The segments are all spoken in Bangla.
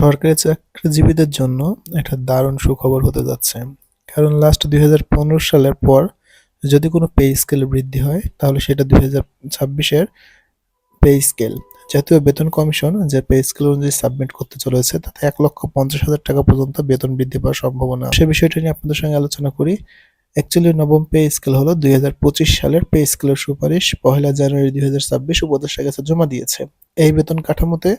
সরকারি চাকরিজীবীদের জন্য একটা দারুণ সুখবর হতে যাচ্ছে। কারণ লাস্ট দুই হাজার পনেরো সালের পর যদি কোনো পে স্কেল বৃদ্ধি হয়, তাহলে সেটা দুই হাজার ছাব্বিশের পে স্কেল জাতীয় বেতন কমিশন যে পে স্কেল অনুযায়ী সাবমিট করতে চলেছে, তাতে এক লক্ষ পঞ্চাশ হাজার টাকা পর্যন্ত বেতন বৃদ্ধি পাওয়ার সম্ভাবনা সে বিষয়টা নিয়ে আপনাদের সঙ্গে আলোচনা করি। অ্যাকচুয়ালি নবম পে স্কেল হলো দুই হাজার পঁচিশ সালের পে স্কেলের সুপারিশ। পহেলা জানুয়ারি দুই হাজার ছাব্বিশ উপদেষ্টার কাছে জমা দিয়েছে। এই বেতন কাঠামোতে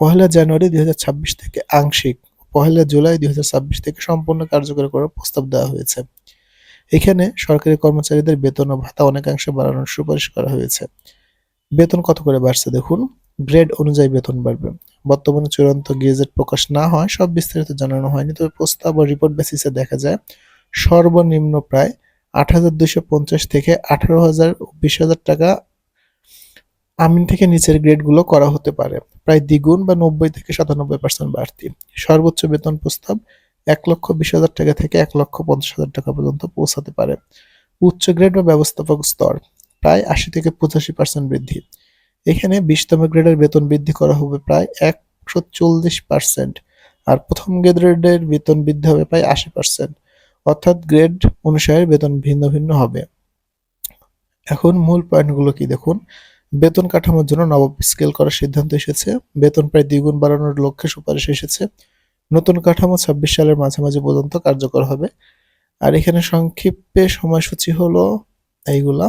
পহেলা জানুয়ারি দুই হাজার ছাব্বিশ থেকে আংশিক, পহেলা জুলাই দু হাজার ছাব্বিশ থেকে সম্পূর্ণ কার্যকর করার প্রস্তাব দেওয়া হয়েছে। এখানে সরকারি কর্মচারীদের বেতন ও ভাতা অনেকাংশে বাড়ানোর সুপারিশ করা হয়েছে। বেতন কত করে বাড়ছে দেখুন? গ্রেড অনুযায়ী বেতন বাড়বে। বর্তমানে চূড়ান্ত গেজেট প্রকাশ না হয় সব বিস্তারিত জানানো হয়নি, তবে প্রস্তাব ও রিপোর্ট বেসিসে দেখা যায় সর্বনিম্ন প্রায় আট হাজার দুইশো পঞ্চাশ থেকে আঠারো হাজার বিশ হাজার টাকা আমিন থেকে নিচের গ্রেডগুলো করা হতে পারে। প্রায় দ্বিগুণ বা নব্বই থেকে সাতানব্বই পার্সেন্ট বাড়তি। সর্বোচ্চ বেতন প্রস্তাব এক লক্ষ বিশ হাজার টাকা থেকে এক লক্ষ পঞ্চাশ হাজার টাকা পর্যন্ত পৌঁছাতে পারে। উচ্চ গ্রেড বা ব্যবস্থাপক স্তর প্রায় আশি থেকে পঁচাশি পার্সেন্ট বৃদ্ধি। এখানে বিশতম গ্রেডের বেতন বৃদ্ধি করা হবে প্রায় একশো চল্লিশ পার্সেন্ট আর প্রথম গ্রেডের বেতন বৃদ্ধি হবে প্রায় আশি পার্সেন্ট অর্থাৎ গ্রেড অনুসারে বেতন ভিন্ন ভিন্ন হবে। এখন মূল পয়েন্টগুলো কি দেখুন? বেতন কাঠামোর জন্য নবম স্কেল করার সিদ্ধান্ত এসেছে। বেতন প্রায় দ্বিগুণ বাড়ানোর লক্ষ্যে সুপারিশ এসেছে। নতুন কাঠামো ছাব্বিশ সালের মাঝামাঝি পর্যন্ত কার্যকর হবে। আর এখানে সংক্ষেপে সময়সূচি হলো এইগুলা।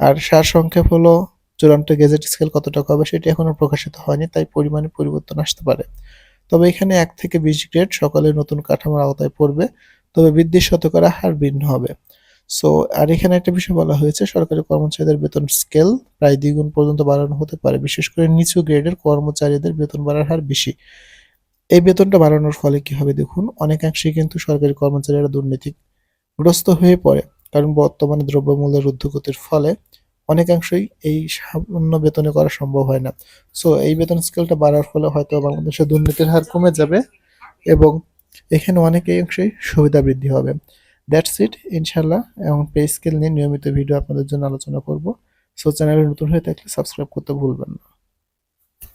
আর সার সংক্ষেপ হলো, চূড়ান্ত গেজেট স্কেল কত টাকা হবে সেটি এখনও প্রকাশিত হয়নি, তাই পরিমাণে পরিবর্তন আসতে পারে। তবে এখানে এক থেকে বিশ গ্রেড সকালে নতুন কাঠামোর আওতায় পড়বে, তবে বৃদ্ধির শতকরা হার ভিন্ন হবে। সো আর এখানে একটা বিষয় বলা হয়েছে, সরকারি কর্মচারীদের বেতন স্কেল প্রায় দ্বিগুণ পর্যন্ত বাড়ানো হতে পারে, বিশেষ করে নিচু গ্রেডের কর্মচারীদের বেতন বাড়ার হার বেশি। এই বেতনটা বাড়ানোর ফলে কি হবে দেখুন, অনেকাংশেই কিন্তু সরকারি কর্মচারীরা দুর্নীতিগ্রস্ত হয়ে পড়ে, কারণ বর্তমানে দ্রব্যমূল্যের ঊর্ধ্বগতির ফলে অনেকাংশই এই সামান্য বেতনে করা সম্ভব হয় না। সো এই বেতন স্কেলটা বাড়ার ফলে হয়তো বাংলাদেশে দুর্নীতির হার কমে যাবে এবং এখানে অনেকেই অংশেই সুবিধা বৃদ্ধি হবে। দ্যাটস ইট ইনশাল্লাহ এবং পে স্কেল নিয়ে নিয়মিত ভিডিও আপনাদের জন্য আলোচনা করব। সো চ্যানেলে নতুন হয়ে থাকলে সাবস্ক্রাইব করতে ভুলবেন না।